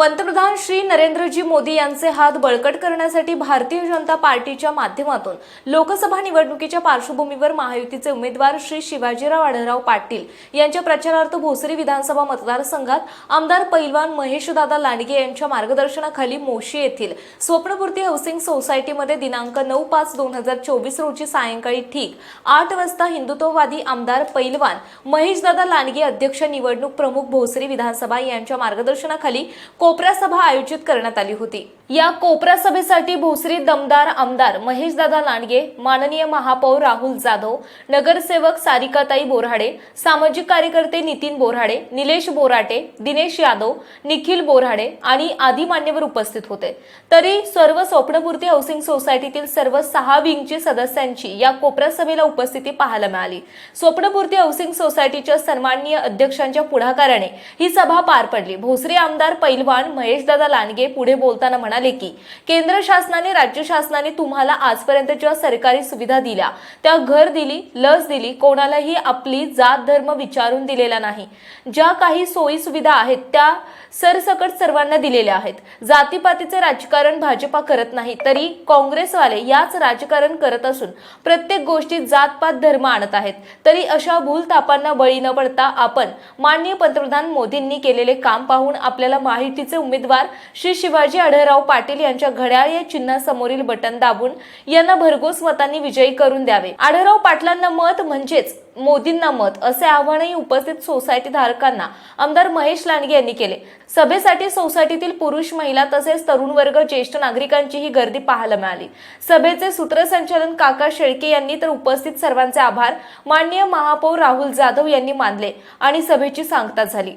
पंतप्रधान श्री नरेंद्रजी मोदी यांचे हात बळकट करण्यासाठी भारतीय जनता पार्टीच्या माध्यमातून लोकसभा निवडणुकीच्या पार्श्वभूमीवर महायुतीचे उमेदवार श्री शिवाजीराव आढळराव पाटील यांच्या प्रचारार्थ भोसरी विधानसभा मतदारसंघात आमदार पैलवान महेशदादा लांडगे यांच्या मार्गदर्शनाखाली मोशी येथील स्वप्नपूर्ती हाऊसिंग सोसायटीमध्ये दिनांक नऊ पाच दोन हजार चोवीस रोजी सायंकाळी ठीक आठ वाजता हिंदुत्ववादी आमदार पैलवान महेशदादा लांडगे अध्यक्ष निवडणूक प्रमुख भोसरी विधानसभा यांच्या मार्गदर्शनाखाली को कोपरा सभा आयोजित करण्यात आली होती. या कोपरा सभेसाठी भोसरी दमदार आमदार महेशदादा लांडगे माननीय महापौर राहुल जाधव नगरसेवक सारिकाताई बोराडे सामाजिक कार्यकर्ते नितीन बोराडे निलेश बोराटे दिनेश यादव निखिल बोराडे आणि आदी मान्यवर उपस्थित होते. तरी सर्व स्वप्नपूर्ती हाऊसिंग सोसायटीतील सर्व सहा विंगचे सदस्यांची या कोपरा सभेला उपस्थिती पाहायला मिळाली. स्वप्नपूर्ती हाऊसिंग सोसायटीच्या सन्माननीय अध्यक्षांच्या पुढाकाराने ही सभा पार पडली. भोसरी आमदार पैलवान महेशदादा लांडगे पुढे बोलताना म्हणाले की केंद्र शासनाने राज्य शासनाने तुम्हाला आजपर्यंत ज्या सरकारी सुविधा दिल्या त्या घर दिली लस दिली कोणालाही आपली जात धर्म विचारून दिलेला नाही. ज्या काही सोयी सुविधा आहेत त्या सरसकट सर्वांना दिलेल्या आहेत. जातीपातीचे राजकारण भाजपा करत नाही तरी काँग्रेसवाले याच राजकारण करत असून प्रत्येक गोष्टीत जातपात धर्म आणत आहेत. तरी अशा भूलतापांना बळी न पडता आपण माननीय पंतप्रधान मोदींनी केलेले काम पाहून आपल्याला माहितीच उमेदवार श्री शिवाजी आढळराव पाटील यांच्या घड्याळ या चिन्हासमोरील बटन दाबून यांना भरघोस मतांनी विजयी करून द्यावे. आढळराव पाटलांना मत म्हणजेच मोदींना मत असे आव्हानही उपस्थित सोसायटी धारकांना आमदार महेश लांडगे यांनी केले. सभेसाठी सोसायटीतील पुरुष महिला तसेच तरुण वर्ग ज्येष्ठ नागरिकांचीही गर्दी पाहायला मिळाली. सभेचे सूत्रसंचालन काका शेळके यांनी तर उपस्थित सर्वांचे आभार माननीय महापौर राहुल जाधव यांनी मानले आणि सभेची सांगता झाली.